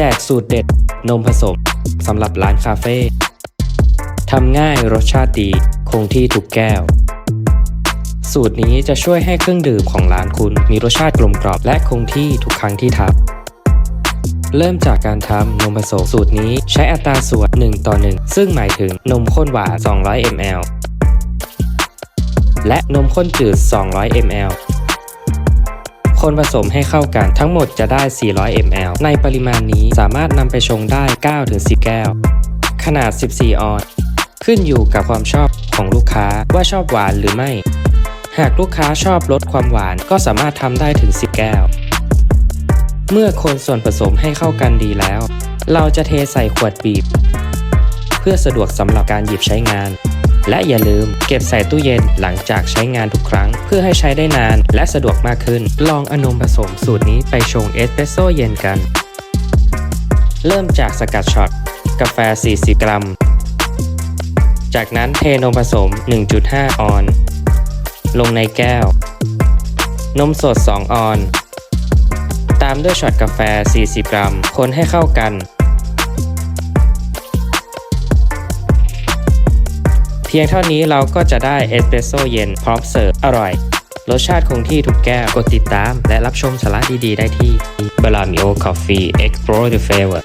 จกสูตรเด็ด นมผสมสำหรับร้านคาเฟ่ทำง่ายรสชาติดีคงที่ทุกแก้ว สูตรนี้จะช่วยให้เครื่องดื่มของร้านคุณมีรสชาติกลมกล่อมและคงที่ทุกครั้งที่ทำเริ่มจากการทำนมผสมสูตรนี้ใช้อัตราส่วน 1 ต่อ 1 ซึ่งหมายถึงนมข้นหวาน 200 ml และนมข้นจืด 200 ml คนผสมให้เข้ากันทั้งหมดจะได้ 400 ml ในปริมาณนี้สามารถนำไปชงได้ 9-10 แก้ว ขนาด 14 ออนซ์ขึ้นอยู่กับความชอบของลูกค้าว่าชอบหวานหรือไม่ หากลูกค้าชอบลดความหวานก็สามารถทำได้ถึง 10 แก้ว เมื่อคนส่วนผสมให้เข้ากันดีแล้ว เราจะเทใส่ขวดบีบ เพื่อสะดวกสำหรับการหยิบใช้งาน และอย่าลืมเก็บใส่ตู้เย็นหลังจากใช้งานทุกครั้ง เพื่อให้ใช้ได้นานและสะดวกมากขึ้น ลองอนมผสมสูตรนี้ไปชงเอสเปรสโซ่เย็นกัน เริ่มจากสกัดช็อตกาแฟ 40 กรัม จากนั้นเทนมผสม 1.5 ออน ลงในแก้ว นมสด 2 ออน ตามด้วยช็อตกาแฟ 40 กรัม คนให้เข้ากัน พียงเท่านี้เราก็จะได้เอสเปรสโซ่เย็นพร้อมเสิร์ฟอร่อย รสชาติคงที่ทุกแก้ว กดติดตาม และรับชมสาระดีๆ ได้ที่ b a l a m i o Coffee Explore the Flavor